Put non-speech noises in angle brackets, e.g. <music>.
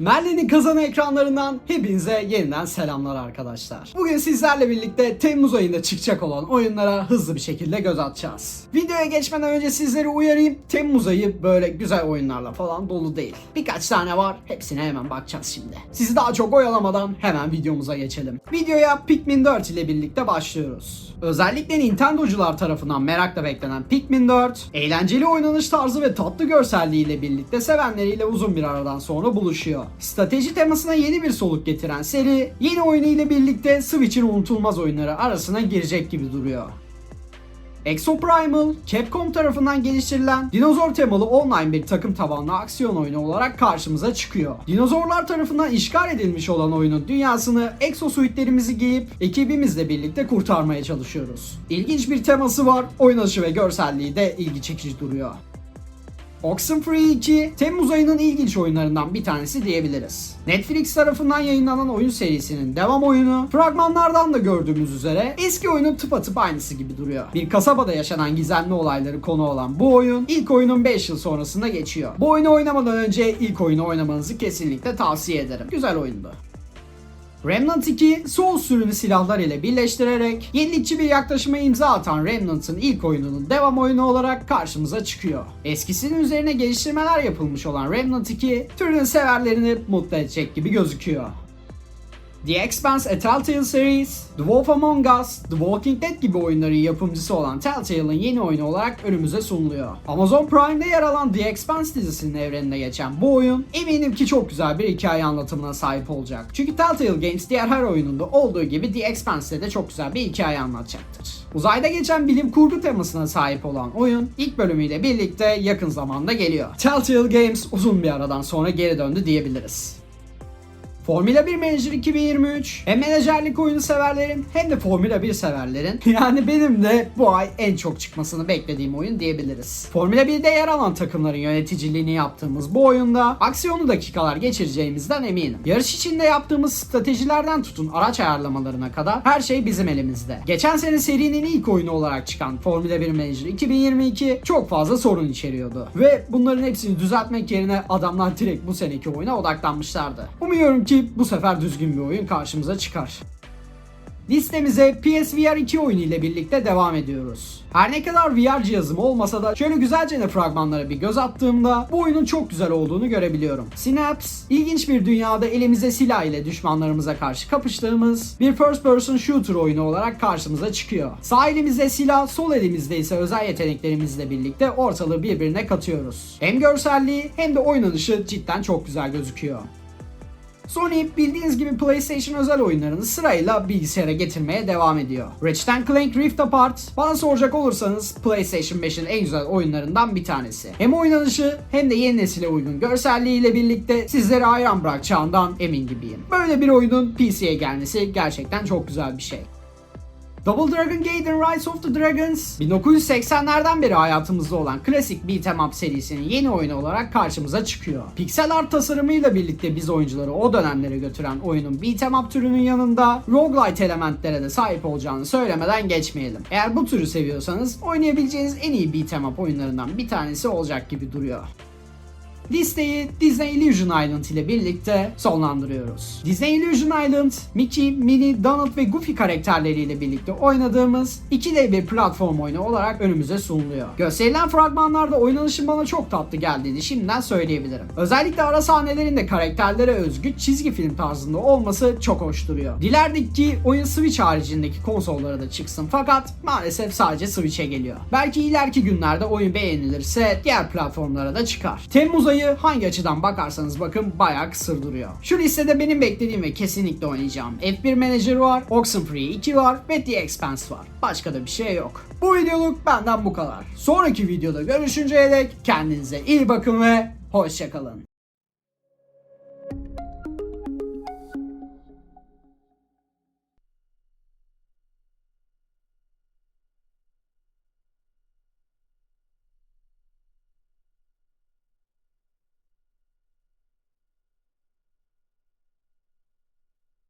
Merlin'in kazanı ekranlarından hepinize yeniden selamlar arkadaşlar. Bugün sizlerle birlikte Temmuz ayında çıkacak olan oyunlara hızlı bir şekilde göz atacağız. Videoya geçmeden önce sizleri uyarayım. Temmuz ayı böyle güzel oyunlarla falan dolu değil. Birkaç tane var. Hepsine hemen bakacağız şimdi. Sizi daha çok oyalamadan hemen videomuza geçelim. Videoya Pikmin 4 ile birlikte başlıyoruz. Özellikle Nintendo'cular tarafından merakla beklenen Pikmin 4, eğlenceli oynanış tarzı ve tatlı görselliğiyle birlikte sevenleriyle uzun bir aradan sonra buluşuyor. Strateji temasına yeni bir soluk getiren seri, yeni oyunu ile birlikte Switch'in unutulmaz oyunları arasına girecek gibi duruyor. Exoprimal, Capcom tarafından geliştirilen dinozor temalı online bir takım tabanlı aksiyon oyunu olarak karşımıza çıkıyor. Dinozorlar tarafından işgal edilmiş olan oyunun dünyasını exosuitlerimizi giyip ekibimizle birlikte kurtarmaya çalışıyoruz. İlginç bir teması var, oynanışı ve görselliği de ilgi çekici duruyor. Oxenfree 2, Temmuz ayının ilginç oyunlarından bir tanesi diyebiliriz. Netflix tarafından yayınlanan oyun serisinin devam oyunu, fragmanlardan da gördüğümüz üzere eski oyunun tıpatıp aynısı gibi duruyor. Bir kasabada yaşanan gizemli olayları konu olan bu oyun, ilk oyunun 5 yıl sonrasında geçiyor. Bu oyunu oynamadan önce ilk oyunu oynamanızı kesinlikle tavsiye ederim. Güzel oyundu. Remnant 2, Souls sürümü silahlar ile birleştirerek yenilikçi bir yaklaşıma imza atan Remnant'ın ilk oyununun devam oyunu olarak karşımıza çıkıyor. Eskisinin üzerine geliştirmeler yapılmış olan Remnant 2, türün severlerini mutlu edecek gibi gözüküyor. The Expanse A Telltale Series, The Wolf Among Us, The Walking Dead gibi oyunların yapımcısı olan Telltale'ın yeni oyunu olarak önümüze sunuluyor. Amazon Prime'de yer alan The Expanse dizisinin evreninde geçen bu oyun eminim ki çok güzel bir hikaye anlatımına sahip olacak. Çünkü Telltale Games diğer her oyununda olduğu gibi The Expanse'de de çok güzel bir hikaye anlatacaktır. Uzayda geçen bilim kurgu temasına sahip olan oyun ilk bölümüyle birlikte yakın zamanda geliyor. Telltale Games uzun bir aradan sonra geri döndü diyebiliriz. Formula 1 Manager 2023 hem menajerlik oyunu severlerin hem de Formula 1 severlerin <laughs> yani benim de bu ay en çok çıkmasını beklediğim oyun diyebiliriz. Formula 1'de yer alan takımların yöneticiliğini yaptığımız bu oyunda aksiyonlu dakikalar geçireceğimizden eminim. Yarış içinde yaptığımız stratejilerden tutun araç ayarlamalarına kadar her şey bizim elimizde. Geçen sene serinin ilk oyunu olarak çıkan Formula 1 Manager 2022 çok fazla sorun içeriyordu. Ve bunların hepsini düzeltmek yerine adamlar direkt bu seneki oyuna odaklanmışlardı. Umuyorum ki bu sefer düzgün bir oyun karşımıza çıkar. Listemize PSVR 2 oyunu ile birlikte devam ediyoruz. Her ne kadar VR cihazım olmasa da şöyle güzelce de fragmanlara bir göz attığımda bu oyunun çok güzel olduğunu görebiliyorum. Synapse, ilginç bir dünyada elimize silah ile düşmanlarımıza karşı kapıştığımız bir first person shooter oyunu olarak karşımıza çıkıyor. Sağ elimizde silah, sol elimizde ise özel yeteneklerimizle birlikte ortalığı birbirine katıyoruz. Hem görselliği hem de oynanışı cidden çok güzel gözüküyor. Sony bildiğiniz gibi PlayStation özel oyunlarını sırayla bilgisayara getirmeye devam ediyor. Ratchet Clank Rift Apart bana soracak olursanız PlayStation 5'in en güzel oyunlarından bir tanesi. Hem oynanışı hem de yeni nesile uygun görselliğiyle birlikte sizlere hayran bırakacağından emin gibiyim. Böyle bir oyunun PC'ye gelmesi gerçekten çok güzel bir şey. Double Dragon Gaiden Rise of the Dragons 1980'lerden beri hayatımızda olan klasik beat'em up serisinin yeni oyunu olarak karşımıza çıkıyor. Pixel art tasarımıyla birlikte biz oyuncuları o dönemlere götüren oyunun beat'em up türünün yanında roguelite elementlere de sahip olacağını söylemeden geçmeyelim. Eğer bu türü seviyorsanız oynayabileceğiniz en iyi beat'em up oyunlarından bir tanesi olacak gibi duruyor. Listeyi Disney Illusion Island ile birlikte sonlandırıyoruz. Disney Illusion Island, Mickey, Minnie, Donald ve Goofy karakterleriyle birlikte oynadığımız 2D bir platform oyunu olarak önümüze sunuluyor. Gösterilen fragmanlarda oynanışın bana çok tatlı geldiğini şimdiden söyleyebilirim. Özellikle ara sahnelerinde karakterlere özgü çizgi film tarzında olması çok hoş duruyor. Dilerdik ki oyun Switch haricindeki konsollara da çıksın fakat maalesef sadece Switch'e geliyor. Belki ileriki günlerde oyun beğenilirse diğer platformlara da çıkar. Temmuz ayı hangi açıdan bakarsanız bakın bayağı kısır duruyor. Şu listede benim beklediğim ve kesinlikle oynayacağım F1 Manager var, Oxenfree 2 var ve The Expanse var. Başka da bir şey yok. Bu videoluk benden bu kadar. Sonraki videoda görüşünceye dek kendinize iyi bakın ve hoşçakalın.